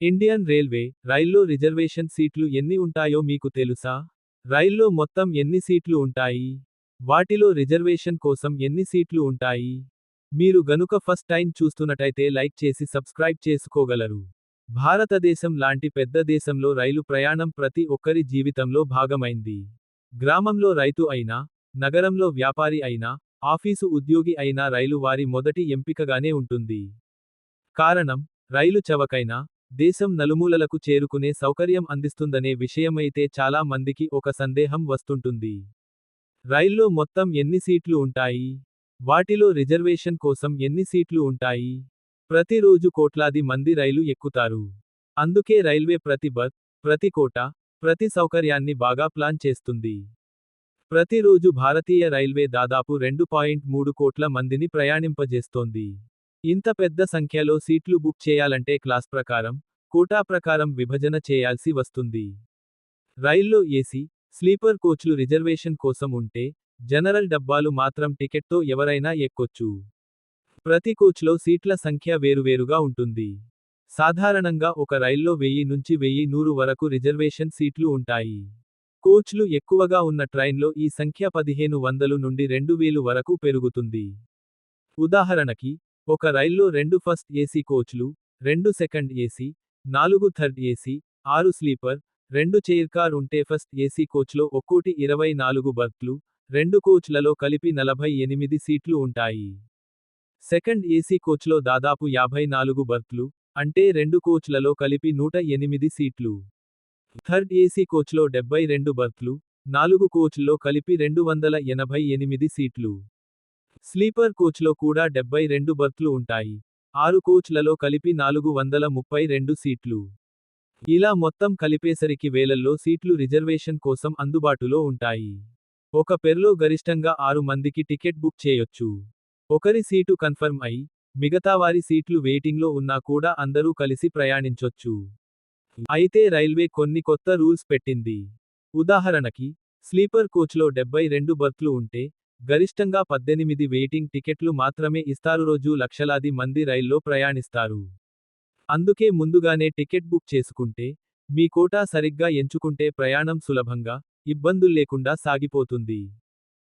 Indian railway రైల్లో reservation సీట్లు ఎన్ని ఉంటాయో మీకు తెలుసా? రైల్లో మొత్తం ఎన్ని సీట్లు ఉంటాయి? వాటిలో రిజర్వేషన్ కోసం ఎన్ని సీట్లు ఉంటాయి? మీరు గనుక ఫస్ట్ టైం చూస్తున్నట్టయితే లైక్ చేసి సబ్స్క్రైబ్ చేసుకోగలరు. భారతదేశం లాంటి పెద్ద దేశంలో రైలు ప్రయాణం ప్రతి ఒక్కరి జీవితంలో భాగమైంది. గ్రామంలో రైతు అయినా నగరంలో వ్యాపారి అయినా ఆఫీసు ఉద్యోగి అయినా రైలు వారి మొదటి ఎంపికగానే ఉంటుంది. కారణం రైలు చవకైనా దేశం నలుమూలలకు చేరుకునే సౌకర్యం అందిస్తుందనే విషయమైతే చాలా మందికి ఒక సందేహం వస్తుంటుంది. రైల్లో మొత్తం ఎన్ని సీట్లు ఉంటాయి? వాటిలో రిజర్వేషన్ కోసం ఎన్ని సీట్లు ఉంటాయి? ప్రతిరోజు కోట్లాది మంది రైలు ఎక్కుతారు. అందుకే రైల్వే ప్రతి బర్త్ ప్రతి కోట ప్రతి సౌకర్యాన్ని బాగా ప్లాన్ చేస్తుంది. ప్రతిరోజు భారతీయ రైల్వే దాదాపు రెండు పాయింట్ మూడు కోట్ల మందిని ప్రయాణింపజేస్తోంది. ఇంత పెద్ద సంఖ్యలో సీట్లు బుక్ చేయాలంటే క్లాస్ ప్రకారం కోటా ప్రకారం విభజన చేయాల్సి వస్తుంది. రైల్లో ఏసీ స్లీపర్ కోచ్లు రిజర్వేషన్ కోసం ఉంటే జనరల్ డబ్బాలు మాత్రం టికెట్తో ఎవరైనా ఎక్కొచ్చు. ప్రతి కోచ్లో సీట్ల సంఖ్య వేరువేరుగా ఉంటుంది. సాధారణంగా ఒక రైల్లో వెయ్యి నుంచి వెయ్యి నూరు వరకు రిజర్వేషన్ సీట్లు ఉంటాయి. కోచ్లు ఎక్కువగా ఉన్న ట్రైన్లో ఈ సంఖ్య పదిహేను వందలు నుండి రెండు వేలు వరకు పెరుగుతుంది. ఉదాహరణకి ఒక రైల్లో రెండు ఫస్ట్ ఏసీ కోచ్లు రెండు సెకండ్ ఏసీ నాలుగు థర్డ్ ఏసీ ఆరు స్లీపర్ రెండు చైర్ కార్ ఉంటే ఫస్ట్ ఏసీ కోచ్లో ఒక్కోటి ఇరవై నాలుగు బర్త్లు రెండు కోచ్లలో కలిపి నలభై ఎనిమిది సీట్లు ఉంటాయి. సెకండ్ ఏసీ కోచ్లో దాదాపు యాభై నాలుగు బర్త్లు అంటే రెండు కోచ్లలో కలిపి నూట ఎనిమిది సీట్లు. థర్డ్ ఏసీ కోచ్లో డెబ్బై రెండు బర్త్లు నాలుగు కోచ్ల్లో కలిపి రెండు వందల ఎనభై ఎనిమిది సీట్లు. స్లీపర్ కోచ్లో కూడా డెబ్బై రెండు బర్త్లు ఉంటాయి. ఆరు కోచ్లలో కలిపి నాలుగు వందల ముప్పై రెండు సీట్లు. ఇలా మొత్తం కలిపేసరికి వేలల్లో సీట్లు రిజర్వేషన్ కోసం అందుబాటులో ఉంటాయి. ఒక పెర్లో గరిష్టంగా ఆరు మందికి టికెట్ బుక్ చేయొచ్చు. ఒకరి సీటు కన్ఫర్మ్ అయి మిగతావారి సీట్లు వెయిటింగ్లో ఉన్నా కూడా అందరూ కలిసి ప్రయాణించొచ్చు. అయితే రైల్వే కొన్ని కొత్త రూల్స్ పెట్టింది. ఉదాహరణకి స్లీపర్ కోచ్లో డెబ్బై రెండు బర్త్లు ఉంటే గరిష్టంగా పద్దెనిమిది వెయిటింగ్ టికెట్లు మాత్రమే ఇస్తారు. రోజు లక్షలాది మంది రైల్లో ప్రయాణిస్తారు. అందుకే ముందుగానే టికెట్ బుక్ చేసుకుంటే మీ కోటా సరిగ్గా ఎంచుకుంటే ప్రయాణం సులభంగా ఇబ్బందుల్లేకుండా సాగిపోతుంది.